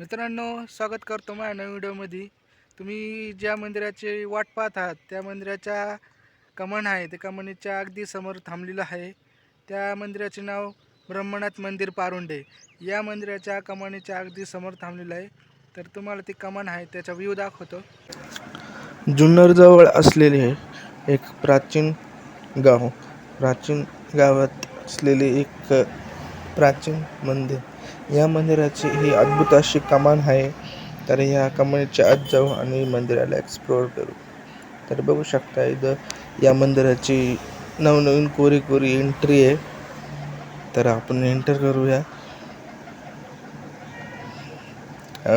मित्रांनो स्वागत करतो माझ्या नवीन व्हिडिओमध्ये. तुम्ही ज्या मंदिराची वाट पाहत आहात त्या मंदिराच्या कमान आहे. त्या कमानीच्या अगदी समोर थांबलेलं आहे. त्या मंदिराचे नाव ब्रह्मनाथ मंदिर पारुंडे. या मंदिराच्या कमानीच्या अगदी समोर थांबलेलं आहे. तर तुम्हाला ती कमान आहे त्याचा व्ह्यू दाखवतो. जुन्नरजवळ असलेले एक प्राचीन गाव. प्राचीन गावात असलेले एक प्राचीन मंदिर. या मंदिराची ही अद्भुत अशी कमान आहे. तर या कमानीच्या आत जाऊ आणि मंदिराला एक्सप्लोअर करू. तर बघू शकता इथं या मंदिराची नवनवीन कोरी कोरी एंट्री आहे. तर आपण एंटर करूया.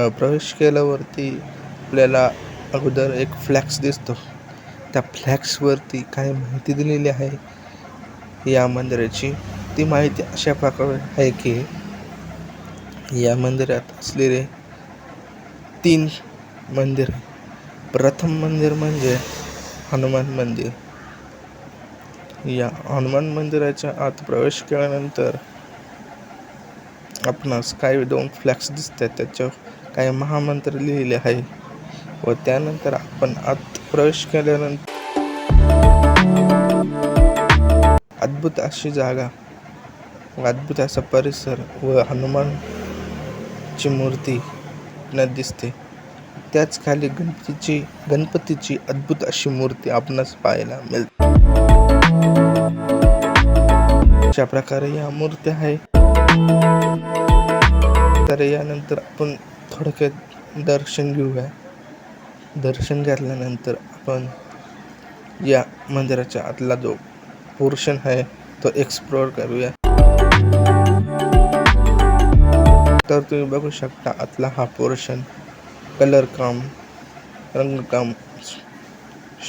प्रवेश केल्यावरती आपल्याला अगोदर एक फ्लॅक्स दिसतो. त्या फ्लॅक्सवरती काही माहिती दिलेली आहे. या मंदिराची. ती माहिती अशा प्रकारे आहे की या मंदिरात असलेले तीन मंदिर. प्रथम मंदिर म्हणजे हनुमान मंदिर. या हनुमान मंदिराच्या आत प्रवेश केल्यानंतर आपणास काही दोन फ्लॅक्स दिसतात त्याच्यावर काही महामंत्र लिहिलेले आहे. व त्यानंतर आपण आत प्रवेश केल्यानंतर अद्भुत अशी जागा व अद्भुत असा परिसर व हनुमान हनुमानची मूर्ती आपणास दिसते. त्याच खाली गणपतीची गणपतीची अद्भुत अशी मूर्ती आपणास पाहायला मिळते. अशा प्रकारे या मूर्त्या आहे. तर यानंतर आपण थोडक्यात दर्शन घेऊया. दर्शन घेतल्यानंतर आपण या मंदिराच्या आतला जो पोर्शन आहे तो एक्सप्लोअर करूया. तर तुम्ही बघू शकता आतला हा पोर्शन कलर काम रंगकाम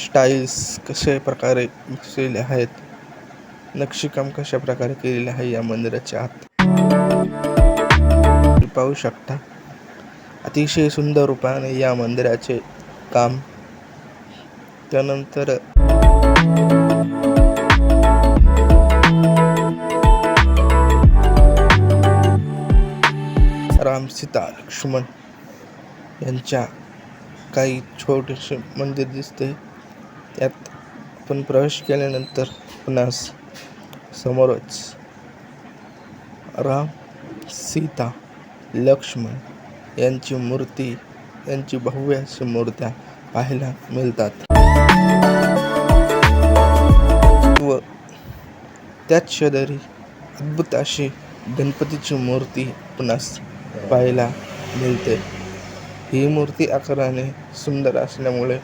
स्टाईल्स कशा प्रकारे केलेले आहेत नक्षीकाम कशा प्रकारे केलेले आहे या मंदिराच्या आत. तुम्ही पाहू शकता अतिशय सुंदर रूपाने या मंदिराचे काम. त्यानंतर राम सीता लक्ष्मण यांच्या काही छोटेसे मंदिर दिसते. त्यात आपण प्रवेश केल्यानंतर आपणास समोरच राम सीता लक्ष्मण यांची मूर्ती यांची भव्य अशी मूर्त्या पाहायला मिळतात. व त्याच शेजारी अद्भुत अशी गणपतीची मूर्ती आपणास पाहायला मिळते. ही मूर्ती आकाराने सुंदर असल्यामुळे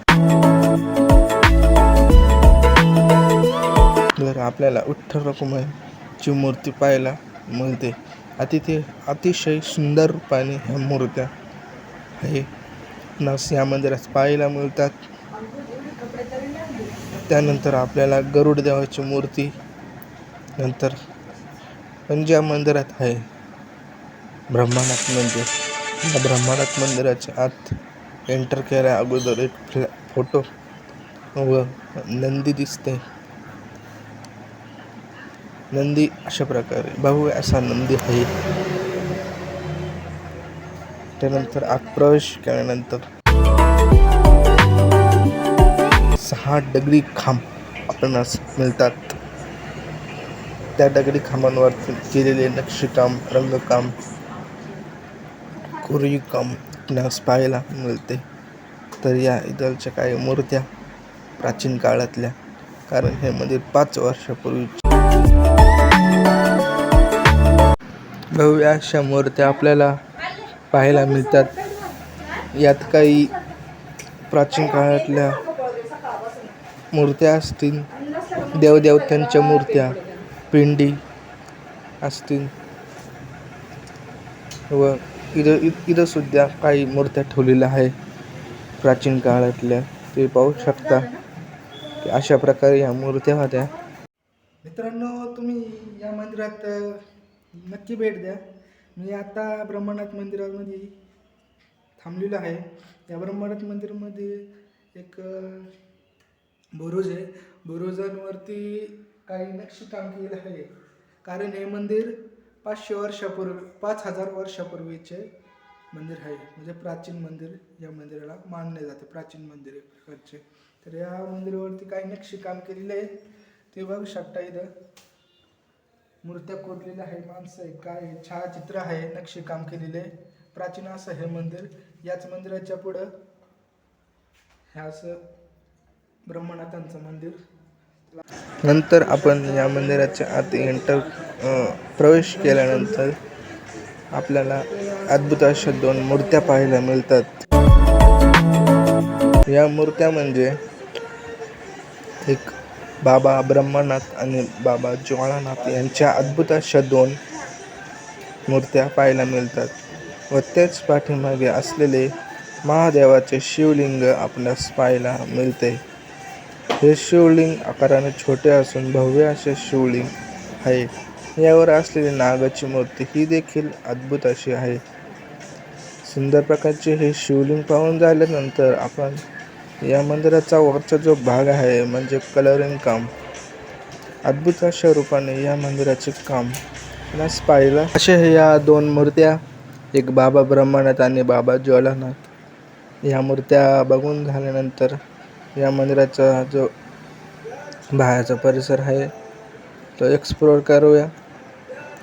जर आपल्याला विठ्ठल रखुमाईची मूर्ती पाहायला मिळते. अतिथे अतिशय सुंदर रूपाने ह्या मूर्त्या आहे नस या मंदिरात पाहायला मिळतात. त्यानंतर आपल्याला गरुड देवाची मूर्ती नंतर पण ज्या मंदिरात आहे ब्रह्मानाथ मंदिर या ब्रह्मानाथ मंदिराच्या आत एंटर केल्या अगोदर एक फ्लॅ फोटो व नंदी दिसते. नंदी अशा प्रकारे भाऊ असा नंदी आहे. त्यानंतर आत प्रवेश केल्यानंतर सहा डगडी खांब आपणास मिळतात. त्या दगडी खांबांवर केलेले नक्षीकाम रंगकाम कोरीव काम आपणास पाहायला मिळते. तर या इथलच्या काही मूर्त्या प्राचीन काळातल्या. कारण हे मंदिर पाच वर्षापूर्वी भव्य अशा मूर्त्या आपल्याला पाहायला मिळतात. यात काही प्राचीन काळातल्या मूर्त्या असतील. देवदेवतांच्या मूर्त्या पिंडी असतील. व इथं इ- इथं सुद्धा काही मूर्त्या ठेवलेल्या आहे प्राचीन काळातल्या. ते पाहू शकता की अशा प्रकारे या मूर्त्या होत्या. मित्रांनो तुम्ही या मंदिरात नक्की भेट द्या. मी आता ब्रह्मनाथ मंदिरामध्ये थांबलेलो आहे. या ब्रह्मनाथ मंदिरामध्ये एक बुरुज आहे. बुरुजांवरती काही नक्षीकाम केलं आहे. कारण हे मंदिर पाचशे वर्षापूर्वी पाच हजार वर्षापूर्वीचे मंदिर आहे. म्हणजे प्राचीन मंदिर या मंदिराला मानले जाते. प्राचीन मंदिर एक प्रकारचे. तर या मंदिरावरती काही नक्षी काम केलेले आहे ते बघू शकता इथं. मूर्त्या कोरलेल्या आहे माणसं आहे काय छायाचित्र आहे. नक्षी काम केलेले आहे प्राचीन असं हे मंदिर. याच मंदिराच्या पुढं हे असं ब्रह्मनाथांचं मंदिर. नंतर आपण या मंदिराच्या आत एंटर प्रवेश केल्यानंतर आपल्याला अद्भुत अशा दोन मूर्त्या पाहायला मिळतात. या मूर्त्या म्हणजे एक बाबा ब्रह्मनाथ आणि बाबा ज्वाळानाथ यांच्या अद्भुत अशा दोन मूर्त्या पाहायला मिळतात व त्याच पाठीमागे असलेले महादेवाचे शिवलिंग आपल्यास पाहायला मिळते. हे शिवलिंग आकाराने छोटे असून भव्य असे शिवलिंग आहे. यावर असलेली नागाची मूर्ती ही देखील अद्भुत अशी आहे. सुंदर प्रकारचे हे शिवलिंग पाहून झाल्यानंतर आपण या मंदिराचा वरचा जो भाग आहे म्हणजे कलरिंग काम अद्भुत अशा रूपाने या मंदिराचे काम आपणास पाहिलं अशा या दोन मूर्त्या एक बाबा ब्रह्मनाथ आणि बाबा ज्वालानाथ या मूर्त्या बघून झाल्यानंतर या मंदिराचा जो बाहेरचा परिसर आहे तो एक्सप्लोर करूया.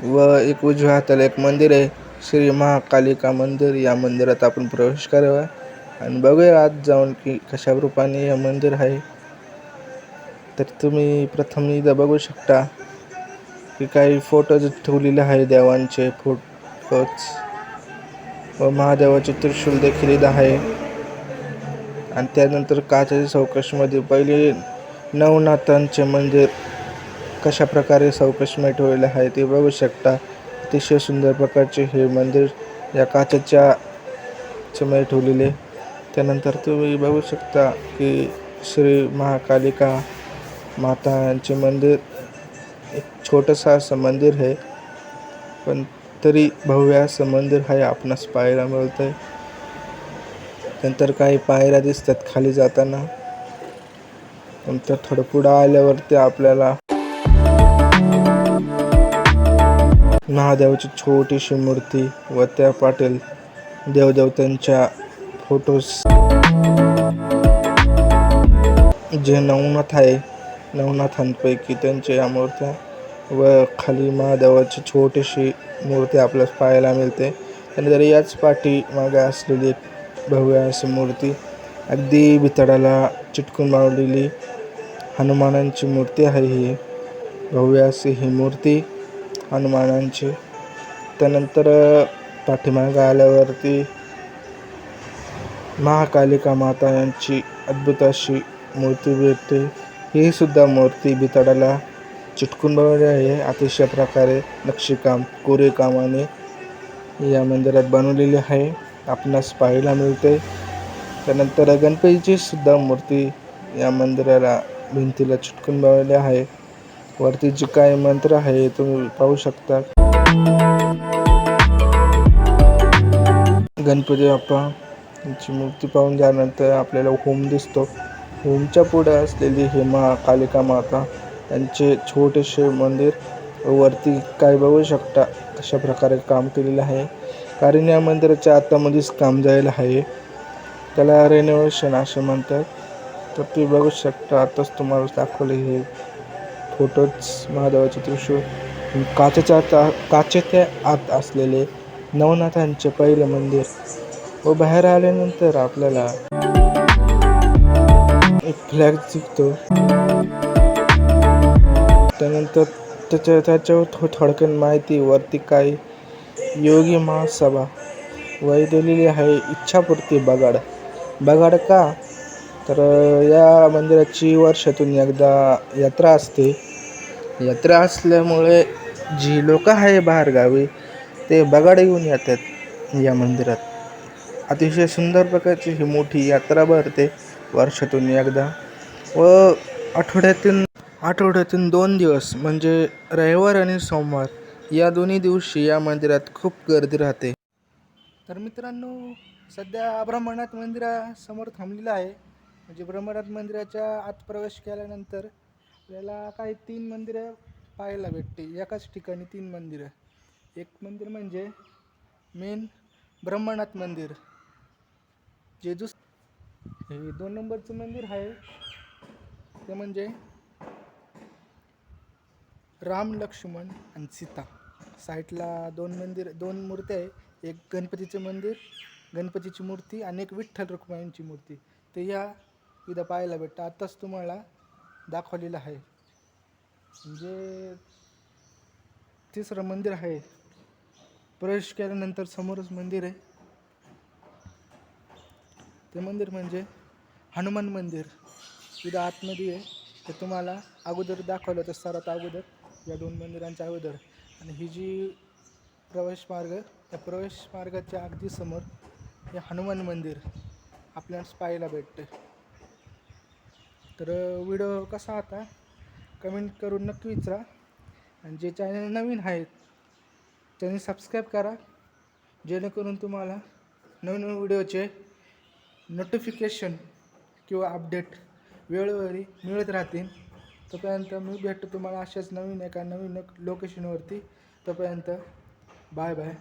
व एक उजव्या हाताला एक मंदिर आहे श्री महाकालिका मंदिर. या मंदिरात आपण प्रवेश करावा. आणि बघूया आत जाऊन की कशा रूपाने हे मंदिर आहे. तर तुम्ही प्रथम इथं बघू शकता की काही फोटोज ठेवलेले आहे देवांचे फोटोज व महादेवाचे त्रिशूल देखील इथं आहे. आणि त्यानंतर काचेच्या चौकशीमध्ये पहिले नवनाथांचे मंदिर कशा प्रकारे चौकशीमध्ये ठेवलेले आहे ते बघू शकता. अतिशय सुंदर प्रकारचे हे मंदिर या काचेच्या चमय ठेवलेले त्यानंतर तुम्ही बघू शकता की श्री महाकालिका माता यांचे मंदिर एक छोटंसं असं मंदिर आहे. पण तरी भव्य असं मंदिर आहे आपणास पाहायला मिळतं आहे नंतर काही पायऱ्या दिसतात खाली जाताना. नंतर थोडं पुढं आल्यावरती आपल्याला महादेवाची छोटीशी मूर्ती व त्या पाटील देवदेवतांच्या फोटोज. जे नवनाथ आहे नवनाथांपैकी त्यांच्या या मूर्त्या व खाली महादेवाची छोटीशी मूर्ती आपल्याला पाहायला मिळते. त्यानंतर याच पाठी मागे असलेली एक भव्य अशी मूर्ती. अगदी भितडाला चिटकून लावलेली हनुमानांची मूर्ती आहे ही. भव्य अशी ही मूर्ती हनुमानांची. त्यानंतर पाठीमागे आल्यावरती महाकालिका माता यांची अद्भुत अशी मूर्ती भेटते. ही सुद्धा मूर्ती भितडाला चिटकून बनवली आहे. अतिशय प्रकारे नक्षीकाम कोरीकामाने या मंदिरात बनवलेली आहे. आपणास पाहायला मिळते. त्यानंतर गणपतीची सुद्धा मूर्ती या मंदिराला भिंतीला चिटकून बनवली आहे. वरती जे काही मंत्र आहे तुम्ही पाहू शकता. गणपती बाप्पा यांची मूर्ती पाहून झाल्यानंतर आपल्याला होम दिसतो. होमच्या पुढे असलेली हेमा कालिका माता यांचे छोटेसे मंदिर वरती काय बघू शकता कशा प्रकारे काम केलेलं आहे. कारण या मंदिराच्या आतामध्येच काम जायला आहे. त्याला रेनोव्हेशन असे म्हणतात. तर ते बघू शकता आताच तुम्हाला दाखवले हे फोटोच महादेवाचे त्रिशूळ. काचेच्या आत काचेच्या आत असलेले नवनाथांचे पहिले मंदिर. व बाहेर आल्यानंतर आपल्याला एक फ्लॅग दिसतो. त्यानंतर त्याच्या त्याच्यावर थो थोडक्यात माहिती वरती काही योगी महासभा. वय दिलेली आहे इच्छापूर्ती बगाड. बगाड का? तर या मंदिराची वर्षातून एकदा यात्रा असते. यात्रा असल्यामुळे जी लोक आहे बाहेरगावी ते बगाड येऊन येतात या मंदिरात. अतिशय सुंदर प्रकारची ही मोठी यात्रा भरते वर्षातून एकदा. व आठवड्यातून आठवड्यातून दोन दिवस म्हणजे रविवार आणि सोमवार. या दोन्ही दिवशी या मंदिरात खूप गर्दी राहते. तर मित्रांनो सध्या ब्रह्मनाथ मंदिरासमोर थांबलेलं आहे. म्हणजे ब्रह्मनाथ मंदिराच्या आत प्रवेश केल्यानंतर आपल्याला काही तीन मंदिरं पाहायला भेटते एकाच ठिकाणी तीन मंदिरं. एक मंदिर म्हणजे मेन ब्रह्मनाथ मंदिर. जेजूस हे दोन नंबरचं मंदिर आहे. ते म्हणजे राम लक्ष्मण आणि सीता. साईडला दोन मंदिर दोन मूर्त्या आहे. एक गणपतीचं मंदिर गणपतीची मूर्ती आणि एक विठ्ठल रुक्माईंची मूर्ती. ते या इथं पाहायला भेटतं. आत्ताच तुम्हाला दाखवलेलं आहे. म्हणजे तिसरं मंदिर आहे. प्रवेश केल्यानंतर समोरच मंदिर आहे. ते मंदिर म्हणजे हनुमान मंदिर. इथं आतमध्ये आहे. ते तुम्हाला अगोदर दाखवलं होतं सर्वात अगोदर. या दोन मंदिरांच्या अगोदर. आणि ही जी प्रवेश मार्ग त्या प्रवेश मार्गाच्या अगदी समोर हे हनुमान मंदिर आपल्याला पाहायला भेटते. तर व्हिडिओ कसा होता? कमेंट करून नक्की विचारा. आणि जे चॅनल नवीन आहेत त्यांनी सबस्क्राईब करा. जेणेकरून तुम्हाला नवीन नवीन व्हिडिओचे नोटिफिकेशन किंवा अपडेट वेळोवेळी मिळत राहतील. तोपर्यंत मी भेटतो तुम्हाला अशाच नवीन एका नवीन लोकेशनवरती. तोपर्यंत बाय बाय.